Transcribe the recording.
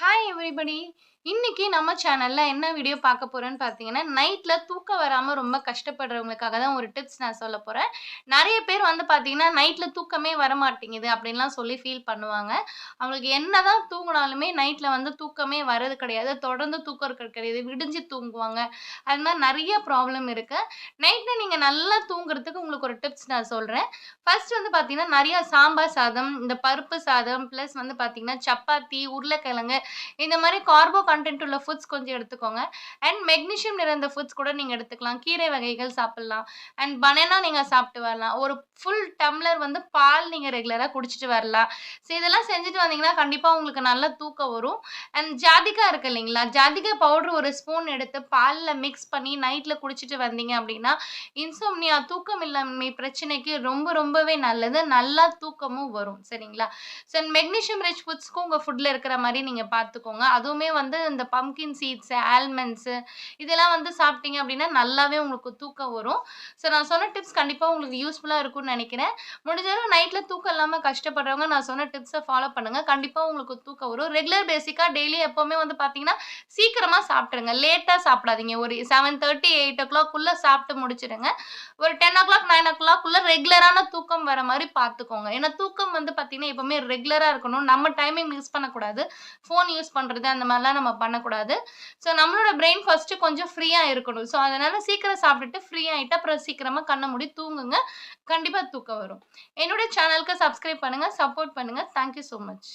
Hi everybody! இன்னைக்கு நம்ம சேனல்ல என்ன வீடியோ பார்க்க போறோம்னு பார்த்தீங்கன்னா, நைட்ல தூக்கம் வராம ரொம்ப கஷ்டப்படுறவங்களுக்காக தான் ஒரு டிப்ஸ் நான் சொல்லப் போறேன். நிறைய பேர் வந்து பார்த்தீங்கன்னா, நைட்ல தூக்கமே வரமாட்டேங்குது அப்படின்லாம் சொல்லி ஃபீல் பண்ணுவாங்க. அவங்களுக்கு என்னதான் தூங்கினாலுமே நைட்ல வந்து தூக்கமே வர்றது கிடையாது. தொடர்ந்து தூக்கம் இருக்கிறது கிடையாது. விடிஞ்சு தூங்குவாங்க. அது மாதிரி நிறைய ப்ராப்ளம் இருக்கு. நைட்ல நீங்க நல்லா தூங்குறதுக்கு உங்களுக்கு ஒரு டிப்ஸ் நான் சொல்றேன். ஃபர்ஸ்ட் வந்து பார்த்தீங்கன்னா, நிறைய சாம்பார் சாதம், இந்த பருப்பு சாதம், பிளஸ் வந்து பார்த்தீங்கன்னா, சப்பாத்தி, உருளைக்கிழங்கு இந்த மாதிரி கார்போ கன்டென்ட் உள்ள ஃபுட்ஸ் கொஞ்சம் எடுத்துக்கோங்க. அண்ட் மெக்னீஷியம் நிறைந்த ஃபுட்ஸ் கூட நீங்கள் எடுத்துக்கலாம். கீரை வகைகள் சாப்பிட்லாம் அண்ட் பனானா நீங்கள் சாப்பிட்டு வரலாம். ஒரு ஃபுல் டம்ளர் வந்து பால் நீங்கள் ரெகுலராக குடிச்சிட்டு வரலாம். ஸோ இதெல்லாம் செஞ்சுட்டு வந்தீங்கன்னா, கண்டிப்பாக உங்களுக்கு நல்ல தூக்கம் வரும். அண்ட் ஜாதிக்காய் இருக்கு இல்லைங்களா? ஜாதிக்காய் பவுடர் ஒரு ஸ்பூன் எடுத்து பாலில் மிக்ஸ் பண்ணி நைட்டில் குடிச்சிட்டு வந்தீங்க அப்படின்னா, இன்சோம்னியா தூக்கமின்மை பிரச்சனைக்கு ரொம்ப ரொம்பவே நல்லது. நல்லா தூக்கமும் வரும். சரிங்களா? ஸோ மெக்னீஷியம் ரிச் ஃபுட்ஸ்க்கும் உங்கள் ஃபுட்டில் இருக்கிற மாதிரி நீங்கள் பார்த்துக்கோங்க. அதுவுமே வந்து இந்த பம்கின் சீட்ஸு ஆல்மண்ட்ஸு இதெல்லாம் வந்து சாப்பிட்டீங்க அப்படின்னா, நல்லாவே உங்களுக்கு தூக்கம் வரும். ஸோ நான் சொன்ன டிப்ஸ் கண்டிப்பாக உங்களுக்கு யூஸ்ஃபுல்லாக இருக்கும்னு நினைக்கிறேன் முடிஞ்ச அளவு தூக்கம் இல்லாமல் கஷ்டப்படுறவங்க நான் சொன்ன டிப்ஸை ஃபாலோ பண்ணுங்கள் கண்டிப்பாக உங்களுக்கு தூக்கம் வரும். ரெகுலர் பேசிக்காக டெய்லி எப்போவுமே வந்து பார்த்தீங்கன்னா, சீக்கிரமாக சாப்பிட்ருங்க லேட்டாக சாப்பிடாதீங்க. ஒரு 7:30, 8:00க்குள்ள சாப்பிட்டு முடிச்சிடுங்க. ஒரு 10:00, 9:00க்குள்ள ரெகுலரான தூக்கம் வர மாதிரி பார்த்துக்கோங்க. ஏன்னா தூக்கம் வந்து பார்த்தீங்கன்னா, எப்பவுமே ரெகுலராக இருக்கணும். நம்ம டைமிங் மிஸ் பண்ணக்கூடாது. ஃபோன் யூஸ் பண்ணுறது அந்த மாதிரிலாம் நம்ம பண்ணக்கூடாது. ஸோ நம்மளோட பிரெயின் ஃபர்ஸ்ட் கொஞ்சம் ஃப்ரீயா இருக்கணும். ஸோ அதனால சீக்கிரம் சாப்பிட்டுட்டு ஃப்ரீ ஆகிட்டு அப்புறம் சீக்கிரமா கண்ணை மூடி தூங்குங்க. கண்டிப்பா தூக்கம் வரும். என்னுடைய சேனலுக்கு சப்ஸ்கிரைப் பண்ணுங்க. சப்போர்ட் பண்ணுங்க. Thank you much.